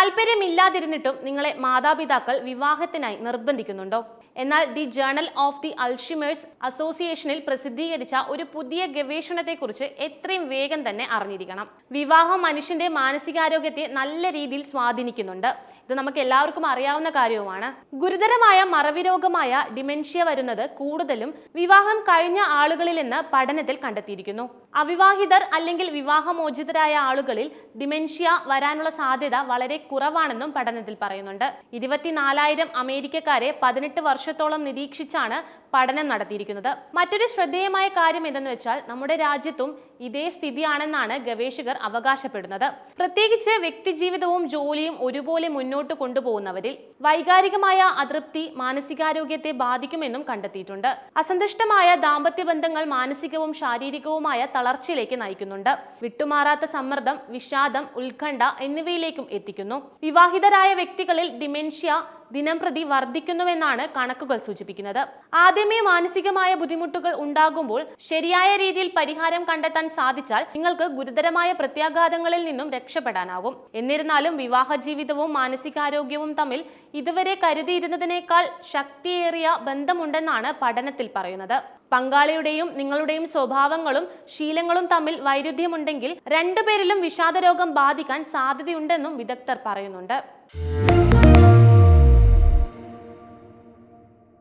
താല്പര്യമില്ലാതിരുന്നിട്ടും നിങ്ങളെ മാതാപിതാക്കൾ വിവാഹത്തിനായി നിർബന്ധിക്കുന്നുണ്ടോ? എന്നാൽ the journal of the Alzheimer's അസോസിയേഷനിൽ പ്രസിദ്ധീകരിച്ച ഒരു പുതിയ ഗവേഷണത്തെക്കുറിച്ച് എത്രയും വേഗം തന്നെ അറിഞ്ഞിരിക്കണം. വിവാഹം മനുഷ്യന്റെ മാനസികാരോഗ്യത്തെ നല്ല രീതിയിൽ സ്വാധീനിക്കുന്നുണ്ട്. ഇത് നമുക്ക് എല്ലാവർക്കും അറിയാവുന്ന കാര്യവുമാണ്. ഗുരുതരമായ മറവി രോഗമായ ഡിമെൻഷ്യ വരുന്നത് കൂടുതലും വിവാഹം കഴിഞ്ഞ ആളുകളിലെന്ന് പഠനത്തിൽ കണ്ടെത്തിയിരിക്കുന്നു. അവിവാഹിതർ അല്ലെങ്കിൽ വിവാഹമോചിതരായ ആളുകളിൽ ഡിമെൻഷ്യ വരാനുള്ള സാധ്യത വളരെ കുറവാണെന്നും പഠനത്തിൽ പറയുന്നുണ്ട്. ഇരുപത്തിനാലായിരം അമേരിക്കക്കാരെ പതിനെട്ട് വർഷത്തോളം നിരീക്ഷിച്ചാണ് പഠനം നടത്തിയിരിക്കുന്നത്. മറ്റൊരു ശ്രദ്ധേയമായ കാര്യം എന്തെന്ന് വെച്ചാൽ നമ്മുടെ രാജ്യത്തും ഇതേ സ്ഥിതിയാണെന്നാണ് ഗവേഷകർ അവകാശപ്പെടുന്നത്. പ്രത്യേകിച്ച് വ്യക്തിജീവിതവും ജോലിയും ഒരുപോലെ മുന്നോട്ട് കൊണ്ടുപോകുന്നവരിൽ വൈകാരികമായ അതൃപ്തി മാനസികാരോഗ്യത്തെ ബാധിക്കുമെന്നും കണ്ടെത്തിയിട്ടുണ്ട്. അസന്തുഷ്ടമായ ദാമ്പത്യ ബന്ധങ്ങൾ മാനസികവും ശാരീരികവുമായ തളർച്ചയിലേക്ക് നയിക്കുന്നുണ്ട്. വിട്ടുമാറാത്ത സമ്മർദ്ദം വിഷാദം ഉത്കണ്ഠ എന്നിവയിലേക്കും എത്തിക്കുന്നു. വിവാഹിതരായ വ്യക്തികളിൽ ഡിമെൻഷ്യ ദിനംപ്രതി വർദ്ധിക്കുന്നുവെന്നാണ് കണക്കുകൾ സൂചിപ്പിക്കുന്നത്. ആദ്യമേ മാനസികമായ ബുദ്ധിമുട്ടുകൾ ഉണ്ടാകുമ്പോൾ ശരിയായ രീതിയിൽ പരിഹാരം കണ്ടെത്താൻ സാധിച്ചാൽ നിങ്ങൾക്ക് ഗുരുതരമായ പ്രത്യാഘാതങ്ങളിൽ നിന്നും രക്ഷപ്പെടാനാകും. എന്നിരുന്നാലും വിവാഹ ജീവിതവും മാനസികാരോഗ്യവും തമ്മിൽ ഇതുവരെ കരുതിയിരുന്നതിനേക്കാൾ ശക്തിയേറിയ ബന്ധമുണ്ടെന്നാണ് പഠനത്തിൽ പറയുന്നത്. പങ്കാളിയുടെയും നിങ്ങളുടെയും സ്വഭാവങ്ങളും ശീലങ്ങളും തമ്മിൽ വൈരുദ്ധ്യമുണ്ടെങ്കിൽ രണ്ടുപേരിലും വിഷാദരോഗം ബാധിക്കാൻ സാധ്യതയുണ്ടെന്നും വിദഗ്ധർ പറയുന്നുണ്ട്.